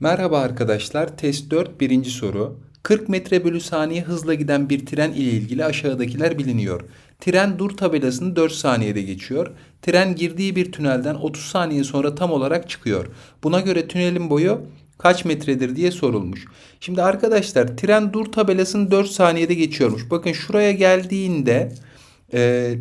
Merhaba arkadaşlar. Test 4 birinci soru. 40 metre bölü saniye hızla giden bir tren ile ilgili aşağıdakiler biliniyor. Tren dur tabelasını 4 saniyede geçiyor. Tren girdiği bir tünelden 30 saniye sonra tam olarak çıkıyor. Buna göre tünelin boyu kaç metredir diye sorulmuş. Şimdi arkadaşlar tren dur tabelasını 4 saniyede geçiyormuş. Bakın şuraya geldiğinde e,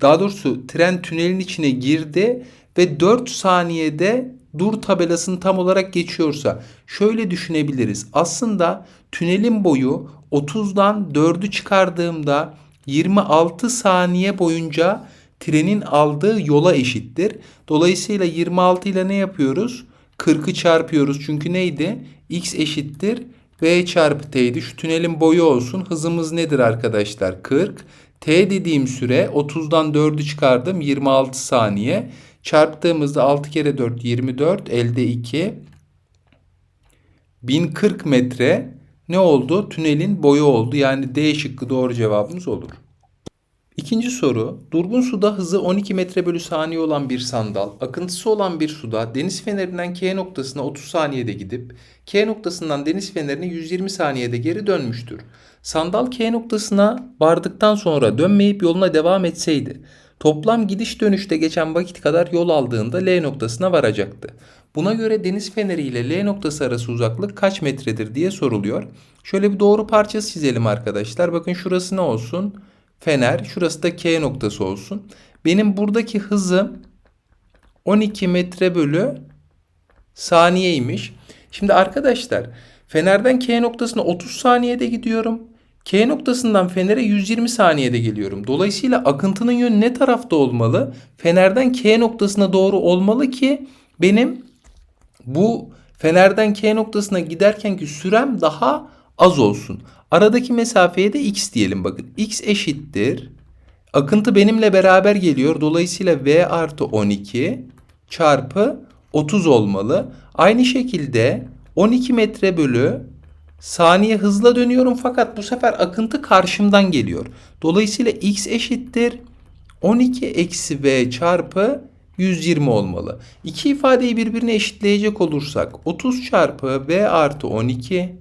daha doğrusu tren tünelin içine girdi ve 4 saniyede dur tabelasını tam olarak geçiyorsa şöyle düşünebiliriz. Aslında tünelin boyu 30'dan 4'ü çıkardığımda 26 saniye boyunca trenin aldığı yola eşittir. Dolayısıyla 26 ile ne yapıyoruz? 40'ı çarpıyoruz. Çünkü neydi? X eşittir V çarpı T'ydi. Şu tünelin boyu olsun. Hızımız nedir arkadaşlar? 40. T dediğim süre 30'dan 4'ü çıkardım 26 saniye. Çarptığımızda 6 kere 4 24 elde 2. 1040 metre ne oldu? Tünelin boyu oldu. Yani D şıkkı doğru cevabımız olur. İkinci soru. Durgun suda hızı 12 metre bölü saniye olan bir sandal, akıntısı olan bir suda deniz fenerinden K noktasına 30 saniyede gidip K noktasından deniz fenerine 120 saniyede geri dönmüştür. Sandal K noktasına vardıktan sonra dönmeyip yoluna devam etseydi, toplam gidiş dönüşte geçen vakit kadar yol aldığında L noktasına varacaktı. Buna göre deniz feneri ile L noktası arası uzaklık kaç metredir diye soruluyor. Şöyle bir doğru parçası çizelim arkadaşlar. Bakın şurası ne olsun? Fener. Şurası da K noktası olsun. Benim buradaki hızım 12 metre bölü saniyeymiş. Şimdi arkadaşlar Fener'den K noktasına 30 saniyede gidiyorum. K noktasından Fener'e 120 saniyede geliyorum. Dolayısıyla akıntının yönü ne tarafta olmalı? Fener'den K noktasına doğru olmalı ki benim bu Fener'den K noktasına giderkenki sürem daha az olsun. Aradaki mesafeye de x diyelim bakın. x eşittir. Akıntı benimle beraber geliyor. Dolayısıyla v artı 12 çarpı 30 olmalı. Aynı şekilde 12 metre bölü saniye hızla dönüyorum fakat bu sefer akıntı karşımdan geliyor. Dolayısıyla x eşittir 12 eksi v çarpı 120 olmalı. İki ifadeyi birbirine eşitleyecek olursak 30 çarpı v artı 12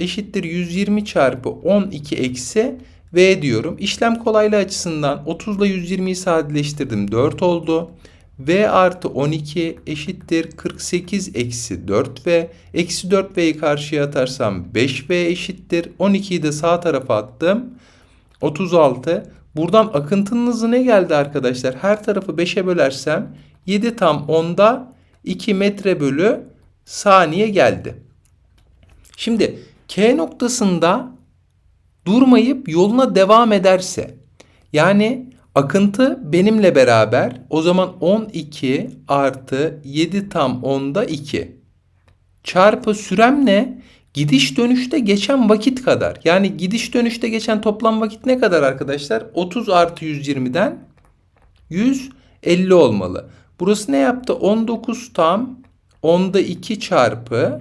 eşittir 120 çarpı 12 eksi v diyorum. İşlem kolaylığı açısından 30 ile 120'yi sadeleştirdim 4 oldu. V artı 12 eşittir 48 eksi 4v. Eksi 4v'yi karşıya atarsam 5v eşittir. 12'yi de sağ tarafa attım. 36. Buradan akıntının ne geldi arkadaşlar? Her tarafı 5'e bölersem 7 tam 10'da 2 metre bölü saniye geldi. Şimdi K noktasında durmayıp yoluna devam ederse yani akıntı benimle beraber o zaman 12 artı 7 tam 10'da 2 çarpı sürem ne? Gidiş dönüşte geçen vakit kadar. Yani gidiş dönüşte geçen toplam vakit ne kadar arkadaşlar? 30 artı 120'den 150 olmalı. Burası ne yaptı? 19 tam 10'da 2 çarpı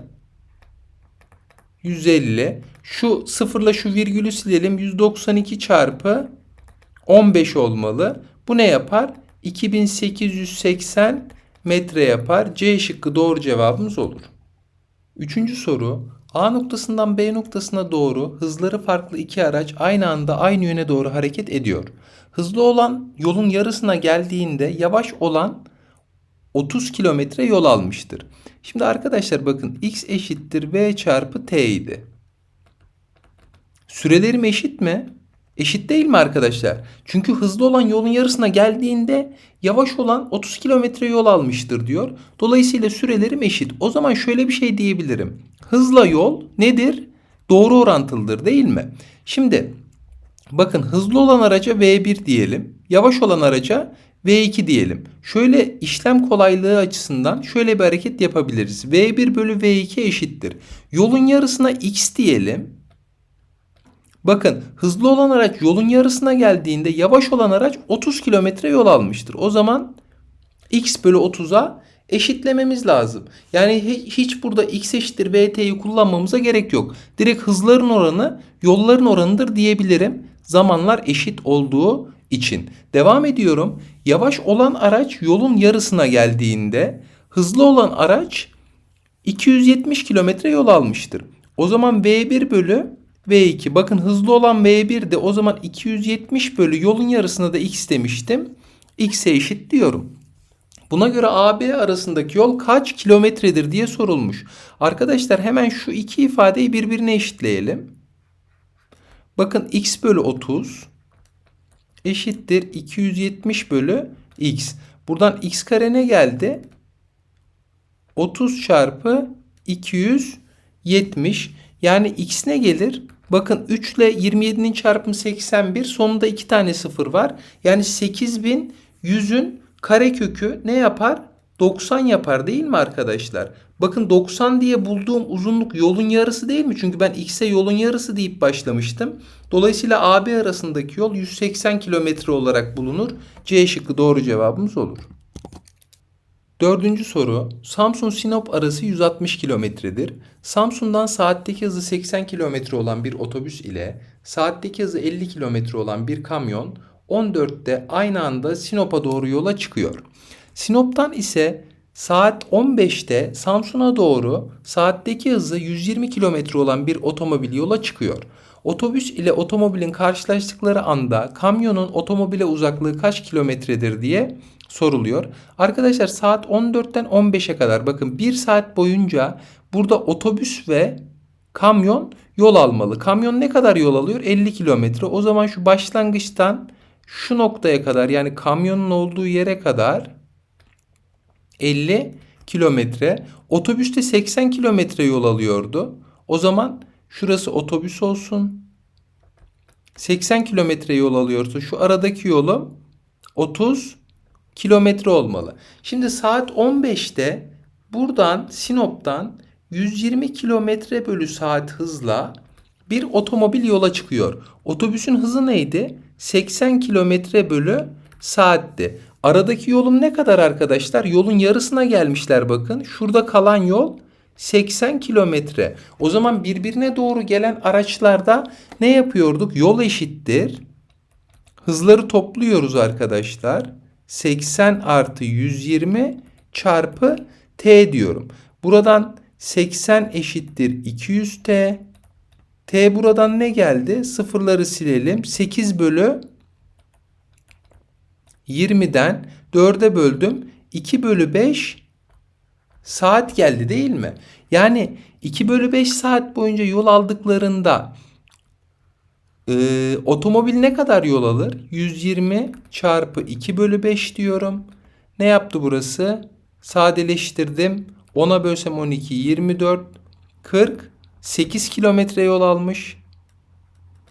150. Şu sıfırla şu virgülü silelim. 192 çarpı 15 olmalı. Bu ne yapar? 2880 metre yapar. C şıkkı doğru cevabımız olur. Üçüncü soru. A noktasından B noktasına doğru hızları farklı iki araç aynı anda aynı yöne doğru hareket ediyor. Hızlı olan yolun yarısına geldiğinde yavaş olan 30 kilometre yol almıştır. Şimdi arkadaşlar bakın x eşittir v çarpı t idi. Sürelerim eşit mi? Eşit değil mi arkadaşlar? Çünkü hızlı olan yolun yarısına geldiğinde yavaş olan 30 kilometre yol almıştır diyor. Dolayısıyla sürelerim eşit. O zaman şöyle bir şey diyebilirim. Hızla yol nedir? Doğru orantılıdır değil mi? Şimdi bakın hızlı olan araca V1 diyelim. Yavaş olan araca V2 diyelim. Şöyle işlem kolaylığı açısından şöyle bir hareket yapabiliriz. V1 bölü V2 eşittir. Yolun yarısına X diyelim. Bakın hızlı olan araç yolun yarısına geldiğinde yavaş olan araç 30 kilometre yol almıştır. O zaman X bölü 30'a eşitlememiz lazım. Yani hiç burada X eşittir VT'yi kullanmamıza gerek yok. Direkt hızların oranı yolların oranıdır diyebilirim. Zamanlar eşit olduğu için. Devam ediyorum. Yavaş olan araç yolun yarısına geldiğinde hızlı olan araç 270 kilometre yol almıştır. O zaman V1 bölü V2. Bakın hızlı olan V1 de o zaman 270 bölü yolun yarısına da x demiştim. x'e eşit diyorum. Buna göre AB arasındaki yol kaç kilometredir diye sorulmuş. Arkadaşlar hemen şu iki ifadeyi birbirine eşitleyelim. Bakın x bölü 30 eşittir 270 bölü x. Buradan x kare ne geldi? 30 çarpı 270. Yani x ne gelir? Bakın 3 ile 27'nin çarpımı 81. Sonunda 2 tane sıfır var. Yani 8100'ün karekökü ne yapar? 90 yapar değil mi arkadaşlar? Bakın 90 diye bulduğum uzunluk yolun yarısı değil mi? Çünkü ben x'e yolun yarısı deyip başlamıştım. Dolayısıyla AB arasındaki yol 180 kilometre olarak bulunur. C şıkkı doğru cevabımız olur. Dördüncü soru. Samsun-Sinop arası 160 kilometredir. Samsun'dan saatteki hızı 80 kilometre olan bir otobüs ile saatteki hızı 50 kilometre olan bir kamyon 14'te aynı anda Sinop'a doğru yola çıkıyor. Sinop'tan ise saat 15'te Samsun'a doğru saatteki hızı 120 kilometre olan bir otomobil yola çıkıyor. Otobüs ile otomobilin karşılaştıkları anda kamyonun otomobile uzaklığı kaç kilometredir diye soruluyor. Arkadaşlar saat 14'ten 15'e kadar bakın 1 saat boyunca burada otobüs ve kamyon yol almalı. Kamyon ne kadar yol alıyor? 50 kilometre. O zaman şu başlangıçtan şu noktaya kadar yani kamyonun olduğu yere kadar 50 kilometre. Otobüste 80 kilometre yol alıyordu. O zaman şurası otobüs olsun. 80 kilometre yol alıyorsa şu aradaki yolu 30 kilometre olmalı. Şimdi saat 15'te buradan Sinop'tan 120 kilometre bölü saat hızla bir otomobil yola çıkıyor. Otobüsün hızı neydi? 80 kilometre bölü saatti. Aradaki yolum ne kadar arkadaşlar? Yolun yarısına gelmişler bakın. Şurada kalan yol 80 kilometre. O zaman birbirine doğru gelen araçlarda ne yapıyorduk? Yol eşittir. Hızları topluyoruz arkadaşlar. 80 artı 120 çarpı t diyorum. Buradan 80 eşittir 200t. T buradan ne geldi? Sıfırları silelim. 8 bölü 20'den 4'e böldüm. 2 bölü 5 saat geldi değil mi? Yani 2 bölü 5 saat boyunca yol aldıklarında e, otomobil ne kadar yol alır? 120 çarpı 2 bölü 5 diyorum. Ne yaptı burası? Sadeleştirdim. 10'a bölsem 12, 24, 40, 8 kilometre yol almış.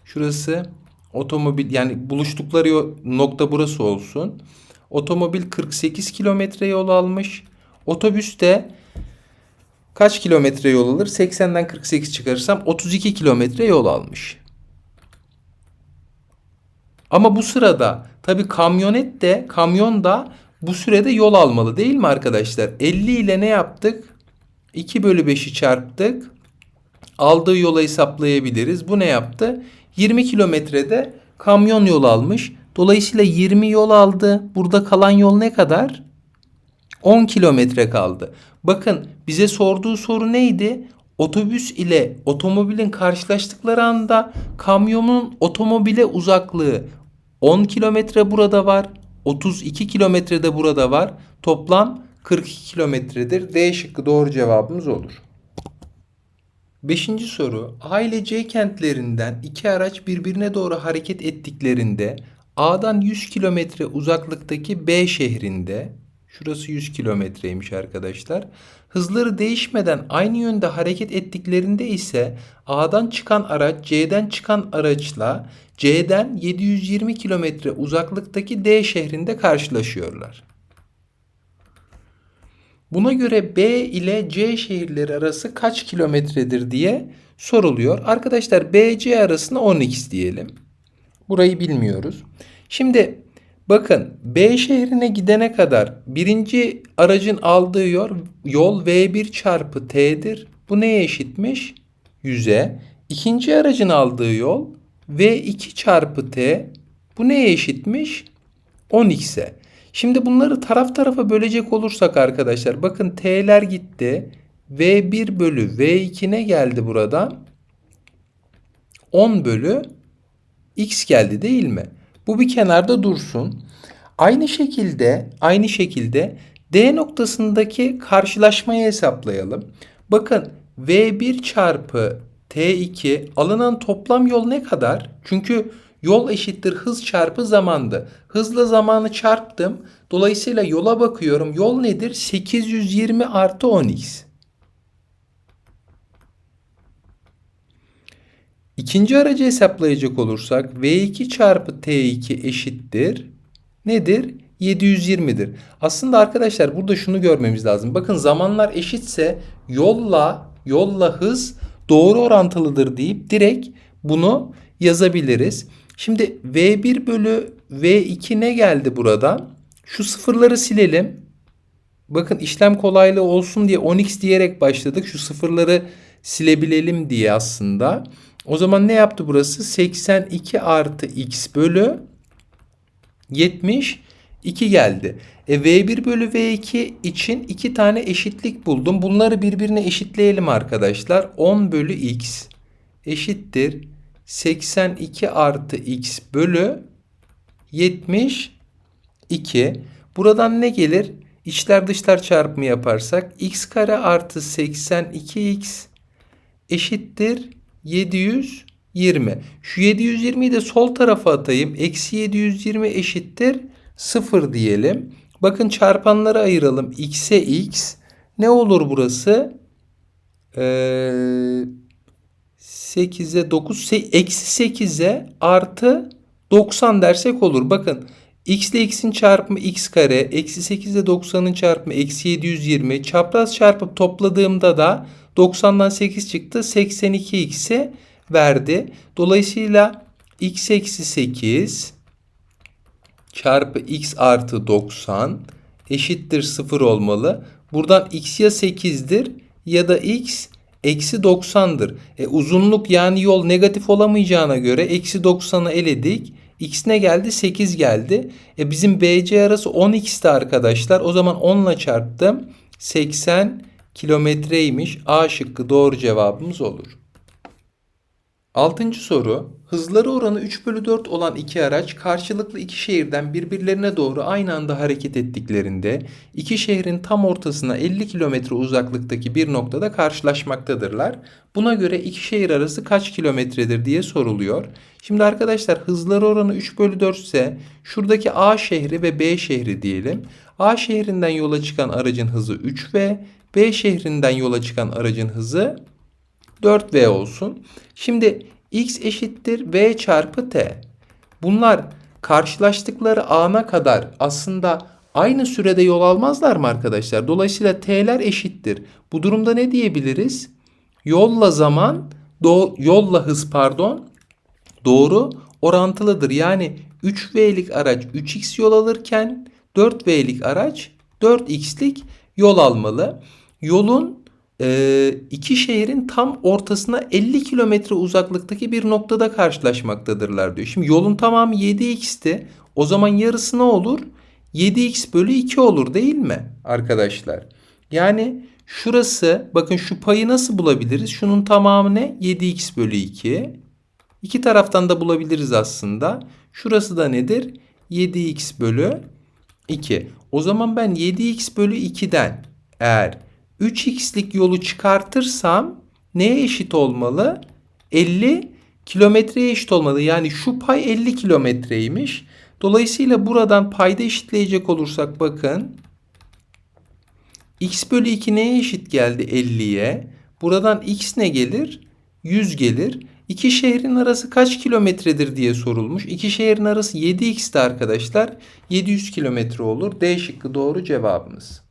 Şurası otomobil yani buluştukları nokta burası olsun. Otomobil 48 kilometre yol almış. Otobüste kaç kilometre yol alır? 80'den 48 çıkarırsam 32 kilometre yol almış. Ama bu sırada tabii kamyonet de kamyon da bu sürede yol almalı değil mi arkadaşlar? 50 ile ne yaptık? 2 bölü 5'i çarptık. Aldığı yola hesaplayabiliriz. Bu ne yaptı? 20 kilometrede kamyon yol almış. Dolayısıyla 20 yol aldı. Burada kalan yol ne kadar? 10 kilometre kaldı. Bakın bize sorduğu soru neydi? Otobüs ile otomobilin karşılaştıkları anda kamyonun otomobile uzaklığı 10 kilometre burada var. 32 kilometre de burada var. Toplam 42 kilometredir. D şıkkı doğru cevabımız olur. Beşinci soru. A ile C kentlerinden iki araç birbirine doğru hareket ettiklerinde A'dan 100 kilometre uzaklıktaki B şehrinde Şurası 100 kilometreymiş arkadaşlar. Hızları değişmeden aynı yönde hareket ettiklerinde ise A'dan çıkan araç C'den çıkan araçla C'den 720 kilometre uzaklıktaki D şehrinde karşılaşıyorlar. Buna göre B ile C şehirleri arası kaç kilometredir diye soruluyor. Arkadaşlar BC arasına 10x diyelim. Burayı bilmiyoruz. Şimdi bakın B şehrine gidene kadar birinci aracın aldığı yol, yol V1 çarpı T'dir. Bu neye eşitmiş? 100'e. İkinci aracın aldığı yol V2 çarpı T. Bu neye eşitmiş? 10x'e. Şimdi bunları taraf tarafa bölecek olursak arkadaşlar bakın t'ler gitti. V1 bölü V2 ne geldi buradan? 10 bölü x geldi değil mi? Bu bir kenarda dursun. Aynı şekilde, aynı şekilde D noktasındaki karşılaşmayı hesaplayalım. Bakın V1 çarpı T2 alınan toplam yol ne kadar? Çünkü yol eşittir hız çarpı zamandı. Hızla zamanı çarptım. Dolayısıyla yola bakıyorum. Yol nedir? 820 artı 10x. İkinci aracı hesaplayacak olursak V2 çarpı T2 eşittir. Nedir? 720'dir. Aslında arkadaşlar burada şunu görmemiz lazım. Bakın zamanlar eşitse yolla yolla hız doğru orantılıdır deyip direkt bunu yazabiliriz. Şimdi V1 bölü V2 ne geldi buradan? Şu sıfırları silelim. Bakın işlem kolaylığı olsun diye 10x diyerek başladık. Şu sıfırları silebilelim diye aslında. O zaman ne yaptı burası? 82 artı x bölü 72 geldi. E, V1 bölü V2 için iki tane eşitlik buldum. Bunları birbirine eşitleyelim arkadaşlar. 10 bölü x eşittir. 82 artı x bölü 72. Buradan ne gelir? İçler dışlar çarpımı yaparsak x kare artı 82x eşittir 720. Şu 720'yi de sol tarafa atayım. Eksi 720 eşittir 0 diyelim. Bakın çarpanları ayıralım. x'e x. Ne olur burası? Ee, 8'e 9. Eksi 8'e artı 90 dersek olur. Bakın x ile x'in çarpımı x kare. Eksi 8 ile 90'ın çarpımı eksi 720. Çapraz çarpıp topladığımda da 90'dan 8 çıktı. 82 x'e verdi. Dolayısıyla x eksi 8 çarpı x artı 90 eşittir 0 olmalı. Buradan x ya 8'dir ya da x eksi 90'dır. E, uzunluk yani yol negatif olamayacağına göre eksi 90'ı eledik. X ne geldi? 8 geldi. E, bizim BC arası 10x'ti arkadaşlar. O zaman 10 ile çarptım. 80 kilometreymiş. A şıkkı doğru cevabımız olur. Altıncı soru. Hızları oranı 3 bölü 4 olan iki araç karşılıklı iki şehirden birbirlerine doğru aynı anda hareket ettiklerinde iki şehrin tam ortasına 50 kilometre uzaklıktaki bir noktada karşılaşmaktadırlar. Buna göre iki şehir arası kaç kilometredir diye soruluyor. Şimdi arkadaşlar hızları oranı 3 bölü 4 ise şuradaki A şehri ve B şehri diyelim. A şehrinden yola çıkan aracın hızı 3V, B şehrinden yola çıkan aracın hızı 4V olsun. Şimdi x eşittir v çarpı t. Bunlar karşılaştıkları ana kadar aslında aynı sürede yol almazlar mı arkadaşlar? Dolayısıyla t'ler eşittir. Bu durumda ne diyebiliriz? Yolla zaman, do, yolla hız pardon, doğru orantılıdır. Yani 3V'lik araç 3x yol alırken 4V'lik araç 4x'lik yol almalı. Yolun e, iki şehrin tam ortasına 50 kilometre uzaklıktaki bir noktada karşılaşmaktadırlar diyor. Şimdi yolun tamamı 7x'ti. O zaman yarısı ne olur? 7x bölü 2 olur değil mi arkadaşlar? Yani şurası bakın şu payı nasıl bulabiliriz? Şunun tamamı ne? 7x bölü 2. İki taraftan da bulabiliriz aslında. Şurası da nedir? 7x bölü 2. O zaman ben 7x bölü 2'den eğer 3x'lik yolu çıkartırsam neye eşit olmalı? 50 kilometreye eşit olmalı. Yani şu pay 50 kilometreymiş. Dolayısıyla buradan payda eşitleyecek olursak bakın. x bölü 2 neye eşit geldi 50'ye? Buradan x ne gelir? 100 gelir. İki şehrin arası kaç kilometredir diye sorulmuş. İki şehrin arası 7x'ti arkadaşlar. 700 kilometre olur. D şıkkı doğru cevabımız.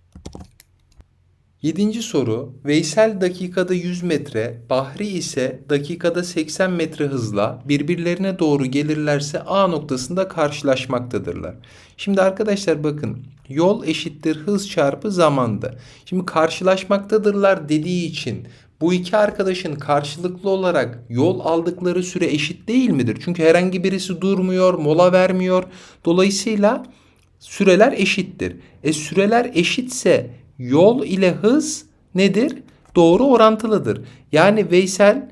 Yedinci soru. Veysel dakikada 100 metre, Bahri ise dakikada 80 metre hızla birbirlerine doğru gelirlerse A noktasında karşılaşmaktadırlar. Şimdi arkadaşlar bakın yol eşittir hız çarpı zamandı. Şimdi karşılaşmaktadırlar dediği için bu iki arkadaşın karşılıklı olarak yol aldıkları süre eşit değil midir? Çünkü herhangi birisi durmuyor, mola vermiyor. Dolayısıyla süreler eşittir. E süreler eşitse yol ile hız nedir? doğru orantılıdır. Yani Veysel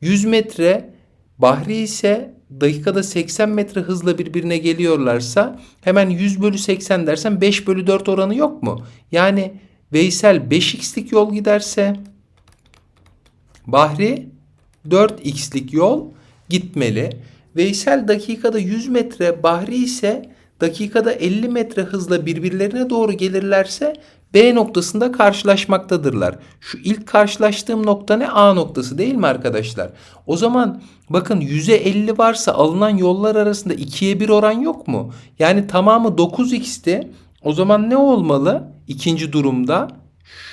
100 metre, Bahri ise dakikada 80 metre hızla birbirine geliyorlarsa hemen 100 bölü 80 dersen 5 bölü 4 oranı yok mu? Yani Veysel 5x'lik yol giderse Bahri 4x'lik yol gitmeli. Veysel dakikada 100 metre, Bahri ise dakikada 50 metre hızla birbirlerine doğru gelirlerse B noktasında karşılaşmaktadırlar. Şu ilk karşılaştığım nokta ne? A noktası değil mi arkadaşlar? O zaman bakın 100'e 50 varsa alınan yollar arasında 2'ye 1 oran yok mu? Yani tamamı 9x'ti. O zaman ne olmalı? İkinci durumda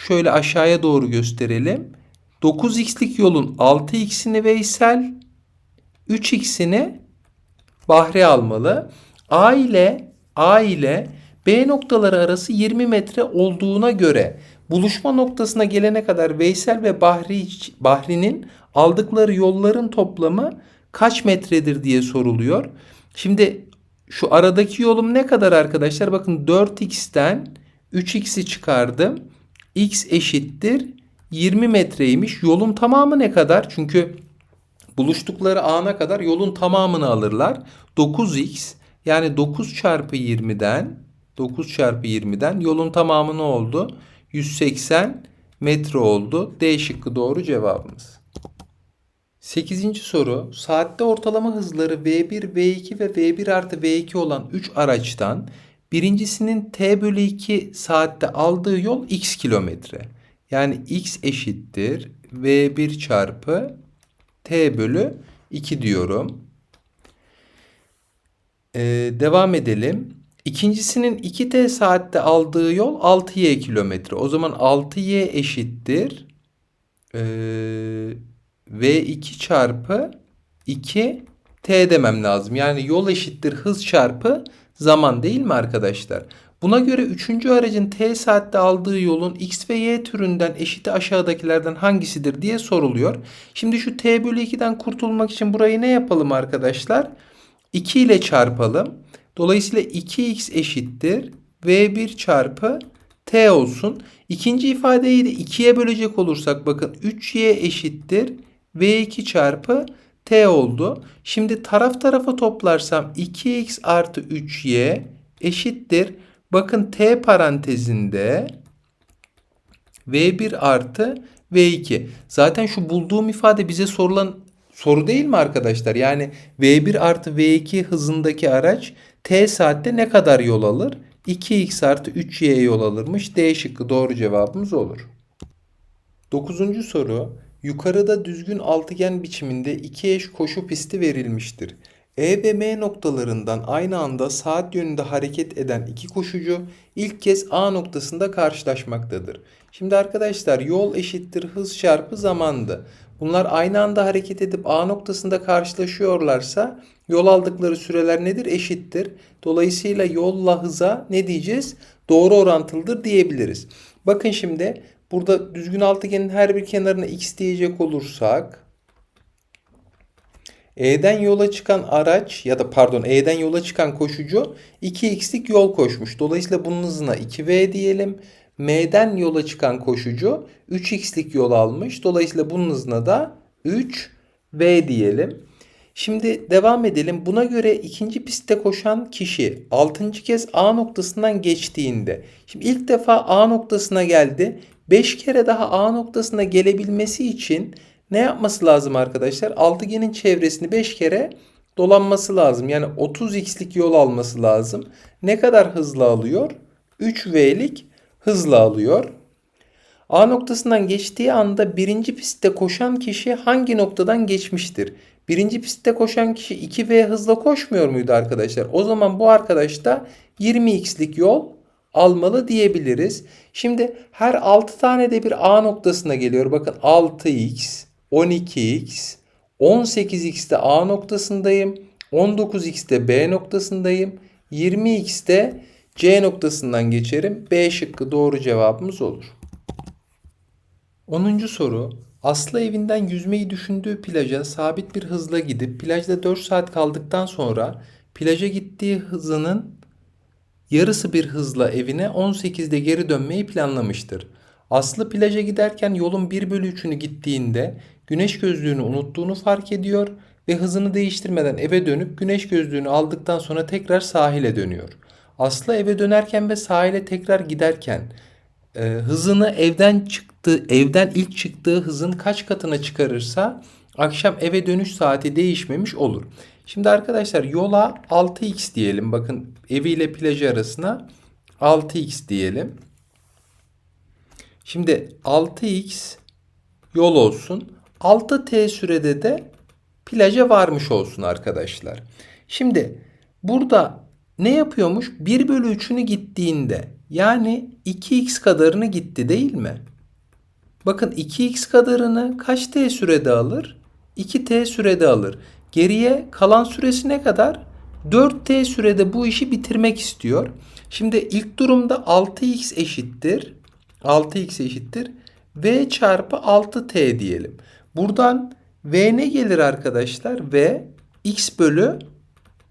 şöyle aşağıya doğru gösterelim. 9x'lik yolun 6x'ini Veysel, 3x'ini Bahri almalı. A ile A ile B noktaları arası 20 metre olduğuna göre buluşma noktasına gelene kadar Veysel ve Bahri Bahri'nin aldıkları yolların toplamı kaç metredir diye soruluyor. Şimdi şu aradaki yolum ne kadar arkadaşlar? Bakın 4x'ten 3x'i çıkardım. x eşittir 20 metreymiş. Yolun tamamı ne kadar? Çünkü buluştukları ana kadar yolun tamamını alırlar. 9x yani 9 çarpı 20'den 9 çarpı 20'den yolun tamamı ne oldu? 180 metre oldu. D şıkkı doğru cevabımız. 8. soru. Saatte ortalama hızları V1, V2 ve V1 artı V2 olan 3 araçtan birincisinin T bölü 2 saatte aldığı yol x kilometre. Yani x eşittir V1 çarpı T bölü 2 diyorum. Ee, devam edelim. İkincisinin 2t saatte aldığı yol 6y kilometre. O zaman 6y eşittir. Ee, V2 çarpı 2 t demem lazım. Yani yol eşittir hız çarpı zaman değil mi arkadaşlar? Buna göre üçüncü aracın t saatte aldığı yolun x ve y türünden eşiti aşağıdakilerden hangisidir diye soruluyor. Şimdi şu t bölü 2'den kurtulmak için burayı ne yapalım arkadaşlar? 2 ile çarpalım. Dolayısıyla 2x eşittir v1 çarpı t olsun. İkinci ifadeyi de 2'ye bölecek olursak bakın 3y eşittir v2 çarpı t oldu. Şimdi taraf tarafa toplarsam 2x artı 3y eşittir. Bakın t parantezinde v1 artı v2. Zaten şu bulduğum ifade bize sorulan soru değil mi arkadaşlar? Yani v1 artı v2 hızındaki araç t saatte ne kadar yol alır? 2x artı 3y yol alırmış. D şıkkı doğru cevabımız olur. Dokuzuncu soru. Yukarıda düzgün altıgen biçiminde iki eş koşu pisti verilmiştir. E ve M noktalarından aynı anda saat yönünde hareket eden iki koşucu ilk kez A noktasında karşılaşmaktadır. Şimdi arkadaşlar yol eşittir hız çarpı zamandı. Bunlar aynı anda hareket edip A noktasında karşılaşıyorlarsa yol aldıkları süreler nedir? Eşittir. Dolayısıyla yolla hıza ne diyeceğiz? Doğru orantılıdır diyebiliriz. Bakın şimdi burada düzgün altıgenin her bir kenarına x diyecek olursak E'den yola çıkan araç ya da pardon E'den yola çıkan koşucu 2x'lik yol koşmuş. Dolayısıyla bunun hızına 2v diyelim. M'den yola çıkan koşucu 3x'lik yol almış. Dolayısıyla bunun hızına da 3v diyelim. Şimdi devam edelim. Buna göre ikinci pistte koşan kişi 6. kez A noktasından geçtiğinde. Şimdi ilk defa A noktasına geldi. 5 kere daha A noktasına gelebilmesi için ne yapması lazım arkadaşlar? Altıgenin çevresini 5 kere dolanması lazım. Yani 30x'lik yol alması lazım. Ne kadar hızlı alıyor? 3v'lik hızla alıyor. A noktasından geçtiği anda birinci pistte koşan kişi hangi noktadan geçmiştir? Birinci pistte koşan kişi 2V hızla koşmuyor muydu arkadaşlar? O zaman bu arkadaş da 20x'lik yol almalı diyebiliriz. Şimdi her 6 tane de bir A noktasına geliyor. Bakın 6x, 12x, 18x'te A noktasındayım. 19x'te B noktasındayım. 20x'te C noktasından geçerim. B şıkkı doğru cevabımız olur. 10. soru. Aslı evinden yüzmeyi düşündüğü plaja sabit bir hızla gidip plajda 4 saat kaldıktan sonra plaja gittiği hızının yarısı bir hızla evine 18'de geri dönmeyi planlamıştır. Aslı plaja giderken yolun 1 bölü 3'ünü gittiğinde güneş gözlüğünü unuttuğunu fark ediyor ve hızını değiştirmeden eve dönüp güneş gözlüğünü aldıktan sonra tekrar sahile dönüyor. Aslı eve dönerken ve sahile tekrar giderken e, hızını evden çıktı, evden ilk çıktığı hızın kaç katına çıkarırsa akşam eve dönüş saati değişmemiş olur. Şimdi arkadaşlar yola 6x diyelim. Bakın eviyle plajı arasına 6x diyelim. Şimdi 6x yol olsun. 6t sürede de plaja varmış olsun arkadaşlar. Şimdi burada ne yapıyormuş? 1 bölü 3'ünü gittiğinde yani 2x kadarını gitti değil mi? Bakın 2x kadarını kaç t sürede alır? 2t sürede alır. Geriye kalan süresi ne kadar? 4t sürede bu işi bitirmek istiyor. Şimdi ilk durumda 6x eşittir. 6x eşittir. v çarpı 6t diyelim. Buradan v ne gelir arkadaşlar? v x bölü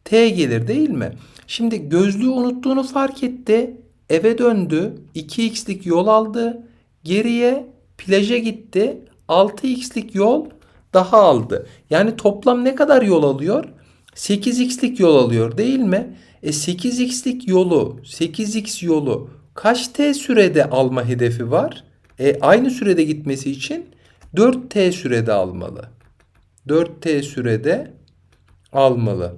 t gelir değil mi? Şimdi gözlüğü unuttuğunu fark etti. Eve döndü. 2x'lik yol aldı. Geriye plaja gitti. 6x'lik yol daha aldı. Yani toplam ne kadar yol alıyor? 8x'lik yol alıyor değil mi? E 8x'lik yolu, 8x yolu kaç t sürede alma hedefi var? E aynı sürede gitmesi için 4t sürede almalı. 4t sürede almalı.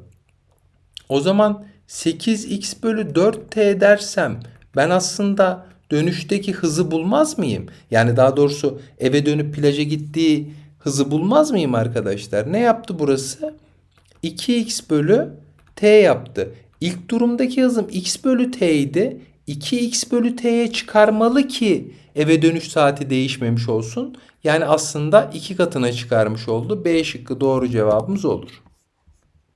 O zaman 8x bölü 4t dersem ben aslında dönüşteki hızı bulmaz mıyım? Yani daha doğrusu eve dönüp plaja gittiği hızı bulmaz mıyım arkadaşlar? Ne yaptı burası? 2x bölü t yaptı. İlk durumdaki hızım x bölü t idi. 2x bölü t'ye çıkarmalı ki eve dönüş saati değişmemiş olsun. Yani aslında iki katına çıkarmış oldu. B şıkkı doğru cevabımız olur.